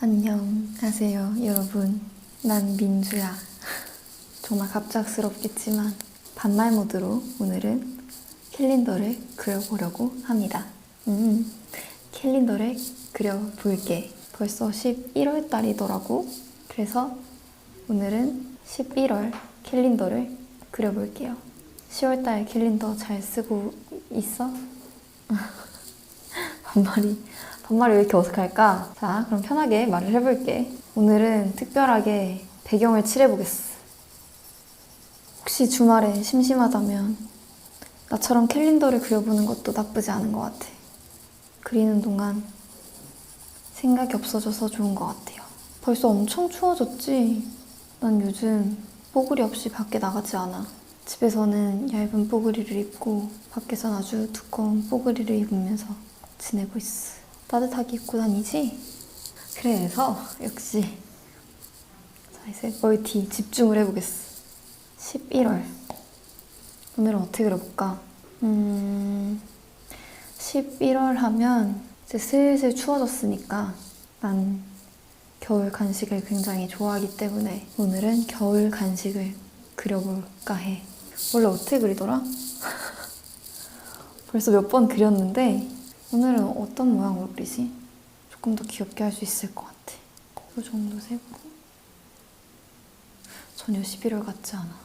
안녕하세요, 여러분. 난 민주야. 정말 갑작스럽겠지만 반말 모드로 오늘은 캘린더를 그려보려고 합니다. 음, 캘린더를 그려볼게. 벌써 11월 달이더라고. 그래서 오늘은 11월 캘린더를 그려볼게요. 10월 달 캘린더 잘 쓰고 있어? 반말이 반말이 왜 이렇게 어색할까? 자, 그럼 편하게 말을 해볼게. 오늘은 특별하게 배경을 칠해보겠어. 혹시 주말에 심심하다면 나처럼 캘린더를 그려보는 것도 나쁘지 않은 것 같아. 그리는 동안 생각이 없어져서 좋은 것 같아요. 벌써 엄청 추워졌지? 난 요즘 뽀글이 없이 밖에 나가지 않아. 집에서는 얇은 뽀글이를 입고 밖에선 아주 두꺼운 뽀글이를 입으면서 지내고 있어. 따뜻하게 입고 다니지? 그래서 역시 자 이제 멀티 집중을 해보겠어. 11월 오늘은 어떻게 그려볼까? 음 11월 하면 이제 슬슬 추워졌으니까 난 겨울 간식을 굉장히 좋아하기 때문에 오늘은 겨울 간식을 그려볼까 해. 원래 어떻게 그리더라? 벌써 몇 번 그렸는데 오늘은 어떤 모양으로 그리지? 조금 더 귀엽게 할 수 있을 것 같아. 이 정도 세고 전혀 11월 같지 않아.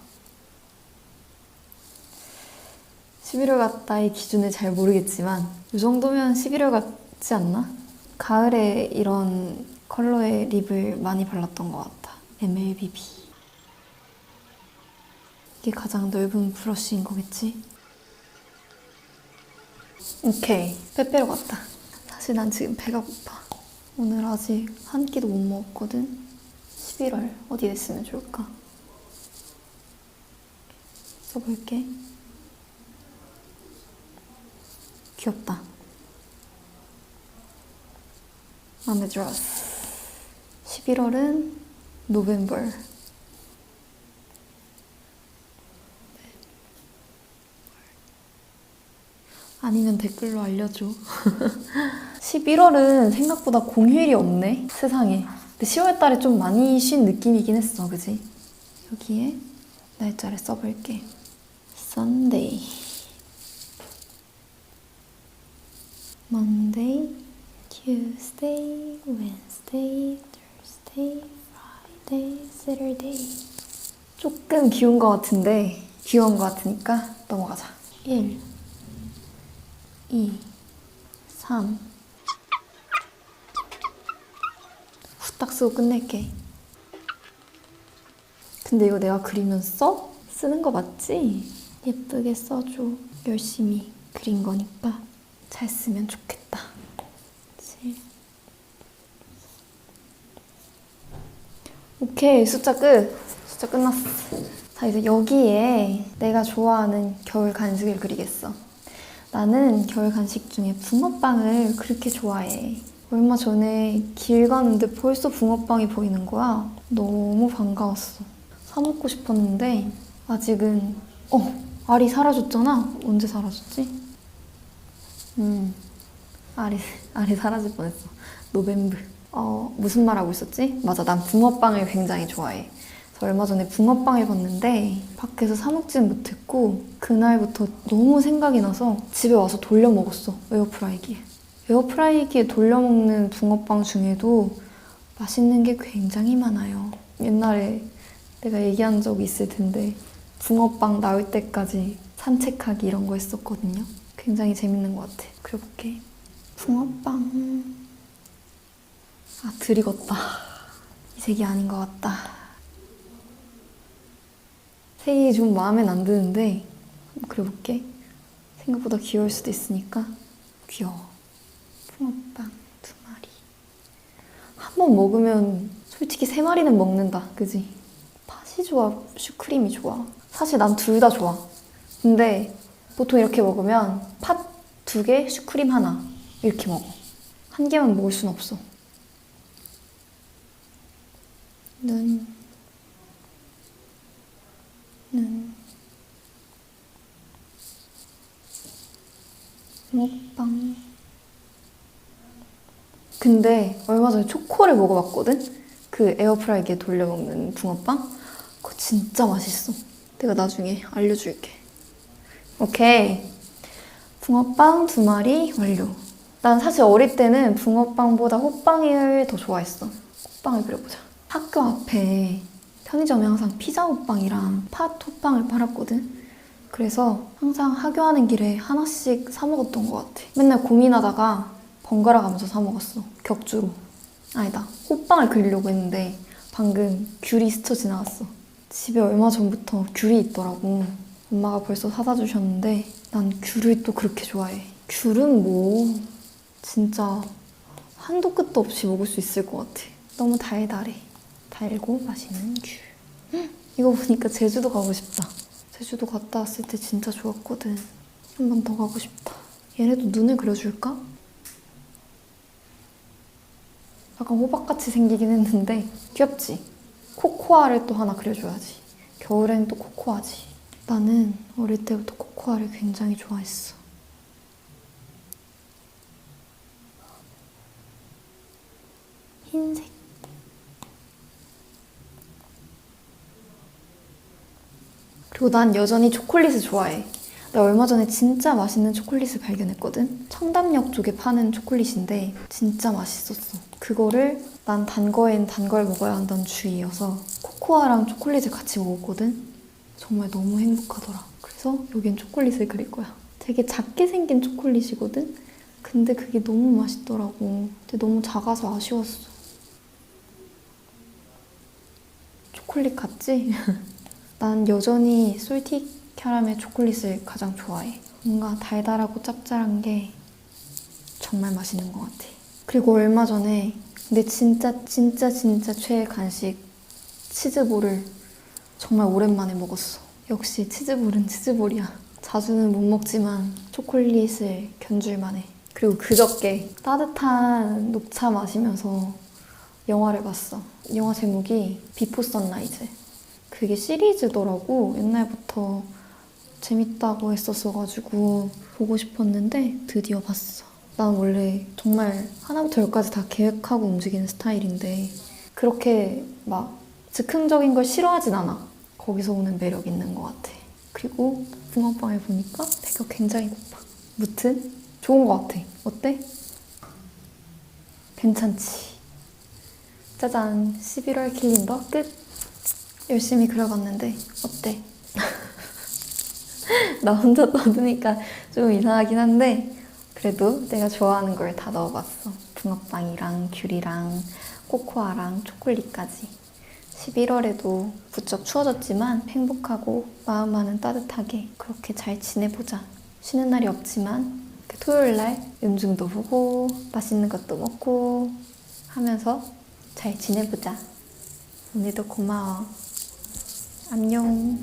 11월 같다의 기준을 잘 모르겠지만 이 정도면 11월 같지 않나? 가을에 이런 컬러의 립을 많이 발랐던 것 같아. MLBB. 이게 가장 넓은 브러쉬인 거겠지? 오케이. 빼빼로 같다. 사실 난 지금 배가 고파. 오늘 아직 한 끼도 못 먹었거든. 11월 어디에 쓰면 좋을까? 써볼게. 귀엽다. 마음에 들었어. 11월은 노벰버. 아니면 댓글로 알려줘. 11월은 생각보다 공휴일이 없네, 세상에. 근데 10월 달에 좀 많이 쉰 느낌이긴 했어, 그지? 여기에 날짜를 써볼게. Sunday. Monday, Tuesday, Wednesday, Thursday, Friday, Saturday. 조금 귀여운 것 같은데, 귀여운 것 같으니까 넘어가자. 1, 2, 3. 후딱 쓰고 끝낼게. 근데 이거 내가 그리면 써? 쓰는 거 맞지? 예쁘게 써줘. 열심히 그린 거니까 잘 쓰면 좋겠다. 7. 오케이, 숫자 끝. 숫자 끝났어. 자, 이제 여기에 내가 좋아하는 겨울 간식을 그리겠어. 나는 겨울 간식 중에 붕어빵을 그렇게 좋아해. 얼마 전에 길 가는데 벌써 붕어빵이 보이는 거야. 너무 반가웠어. 사 먹고 싶었는데 아직은 어 알이 사라졌잖아. 언제 사라졌지? 음 알이 알이 사라질 뻔했어. 노벤브. 어 무슨 말 하고 있었지? 맞아, 난 붕어빵을 굉장히 좋아해. 얼마 전에 붕어빵을 봤는데 밖에서 사 먹지는 못했고 그날부터 너무 생각이 나서 집에 와서 돌려 먹었어 에어프라이기에. 에어프라이기에 돌려 먹는 붕어빵 중에도 맛있는 게 굉장히 많아요. 옛날에 내가 얘기한 적이 있을 텐데 붕어빵 나올 때까지 산책하기 이런 거 했었거든요. 굉장히 재밌는 것 같아. 그려볼게. 붕어빵. 아 들익었다. 이 색이 아닌 것 같다 색이 좀 마음엔 안 드는데 한번 그려볼게. 생각보다 귀여울 수도 있으니까 귀여워. 붕어빵 두 마리. 한 번 먹으면 솔직히 세 마리는 먹는다. 그지? 팥이 좋아? 슈크림이 좋아? 사실 난 둘 다 좋아. 근데 보통 이렇게 먹으면 팥 두 개, 슈크림 하나 이렇게 먹어. 한 개만 먹을 순 없어. 눈 눈, 붕어빵. 근데 얼마 전에 초코를 먹어봤거든? 그 에어프라이기에 돌려 먹는 붕어빵? 그거 진짜 맛있어. 내가 나중에 알려줄게. 오케이. 붕어빵 두 마리 완료. 난 사실 어릴 때는 붕어빵보다 호빵을 더 좋아했어. 호빵을 그려보자. 학교 앞에 편의점에 항상 피자 호빵이랑 팥 호빵을 팔았거든. 그래서 항상 하교하는 길에 하나씩 사 먹었던 것 같아. 맨날 고민하다가 번갈아 가면서 사 먹었어. 격주로. 아니다. 호빵을 그리려고 했는데 방금 귤이 스쳐 지나갔어. 집에 얼마 전부터 귤이 있더라고. 엄마가 벌써 사다 주셨는데 난 귤을 또 그렇게 좋아해. 귤은 뭐 진짜 한도 끝도 없이 먹을 수 있을 것 같아. 너무 달달해. 달고 맛있는 귤. 헉, 이거 보니까 제주도 가고 싶다. 제주도 갔다 왔을 때 진짜 좋았거든. 한 번 더 가고 싶다. 얘네도 눈을 그려줄까? 약간 호박같이 생기긴 했는데 귀엽지? 코코아를 또 하나 그려줘야지. 겨울엔 또 코코아지. 나는 어릴 때부터 코코아를 굉장히 좋아했어. 흰색. 그리고 난 여전히 초콜릿을 좋아해. 나 얼마 전에 진짜 맛있는 초콜릿을 발견했거든. 청담역 쪽에 파는 초콜릿인데 진짜 맛있었어. 그거를 난 단 거엔 단 걸 먹어야 한다는 주의여서 코코아랑 초콜릿을 같이 먹었거든. 정말 너무 행복하더라. 그래서 여긴 초콜릿을 그릴 거야. 되게 작게 생긴 초콜릿이거든. 근데 그게 너무 맛있더라고. 근데 너무 작아서 아쉬웠어. 초콜릿 같지? 난 여전히 솔티 캐러멜 초콜릿을 가장 좋아해. 뭔가 달달하고 짭짤한 게 정말 맛있는 것 같아. 그리고 얼마 전에 근데 진짜 진짜 진짜 최애 간식 치즈볼을 정말 오랜만에 먹었어. 역시 치즈볼은 치즈볼이야. 자주는 못 먹지만 초콜릿을 견줄만 해. 그리고 그저께 따뜻한 녹차 마시면서 영화를 봤어. 영화 제목이 비포 선라이즈. 그게 시리즈더라고. 옛날부터 재밌다고 했었어가지고 보고 싶었는데 드디어 봤어. 난 원래 정말 하나부터 열까지 다 계획하고 움직이는 스타일인데 그렇게 막 즉흥적인 걸 싫어하진 않아. 거기서 오는 매력 있는 것 같아. 그리고 붕어빵을 보니까 배가 굉장히 고파. 무튼 좋은 것 같아. 어때? 괜찮지? 짜잔 11월 킬린더 끝! 열심히 그려봤는데 어때? 나 혼자 떠드니까 좀 이상하긴 한데 그래도 내가 좋아하는 걸 다 넣어봤어. 붕어빵이랑 귤이랑 코코아랑 초콜릿까지. 11월에도 부쩍 추워졌지만 행복하고 마음만은 따뜻하게 그렇게 잘 지내보자. 쉬는 날이 없지만 그 토요일 날 음중도 보고 맛있는 것도 먹고 하면서 잘 지내보자. 언니도 고마워. 안녕.